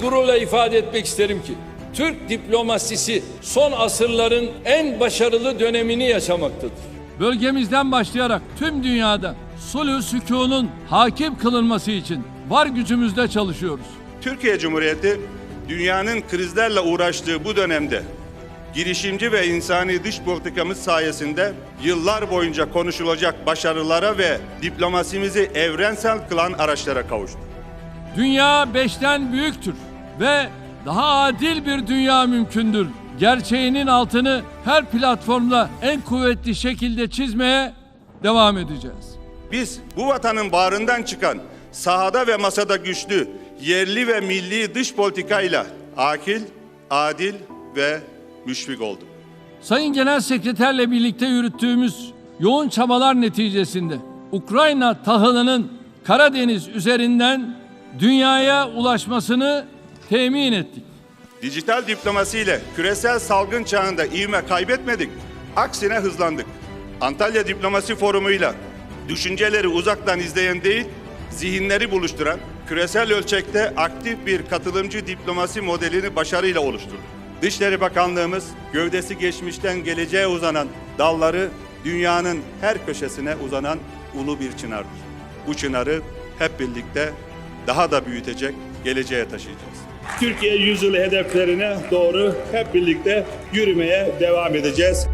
gururla ifade etmek isterim ki Türk diplomasisi son asırların en başarılı dönemini yaşamaktadır. Bölgemizden başlayarak tüm dünyada sulh sükunun hakim kılınması için var gücümüzle çalışıyoruz. Türkiye Cumhuriyeti dünyanın krizlerle uğraştığı bu dönemde girişimci ve insani dış politikamız sayesinde yıllar boyunca konuşulacak başarılara ve diplomasimizi evrensel kılan araçlara kavuştu. Dünya beşten büyüktür ve daha adil bir dünya mümkündür. Gerçeğinin altını her platformda en kuvvetli şekilde çizmeye devam edeceğiz. Biz bu vatanın bağrından çıkan sahada ve masada güçlü, yerli ve milli dış politikayla akil, adil ve müşfik olduk. Sayın Genel Sekreterle birlikte yürüttüğümüz yoğun çabalar neticesinde Ukrayna tahılının Karadeniz üzerinden dünyaya ulaşmasını temin ettik. Dijital diplomasiyle küresel salgın çağında ivme kaybetmedik. Aksine hızlandık. Antalya Diplomasi Forumu'yla düşünceleri uzaktan izleyen değil, zihinleri buluşturan, küresel ölçekte aktif bir katılımcı diplomasi modelini başarıyla oluşturduk. Dışişleri Bakanlığımız gövdesi geçmişten geleceğe uzanan dalları dünyanın her köşesine uzanan ulu bir çınardır. Bu çınarı hep birlikte daha da büyütecek, geleceğe taşıyacağız. Türkiye yüzyılı hedeflerine doğru hep birlikte yürümeye devam edeceğiz.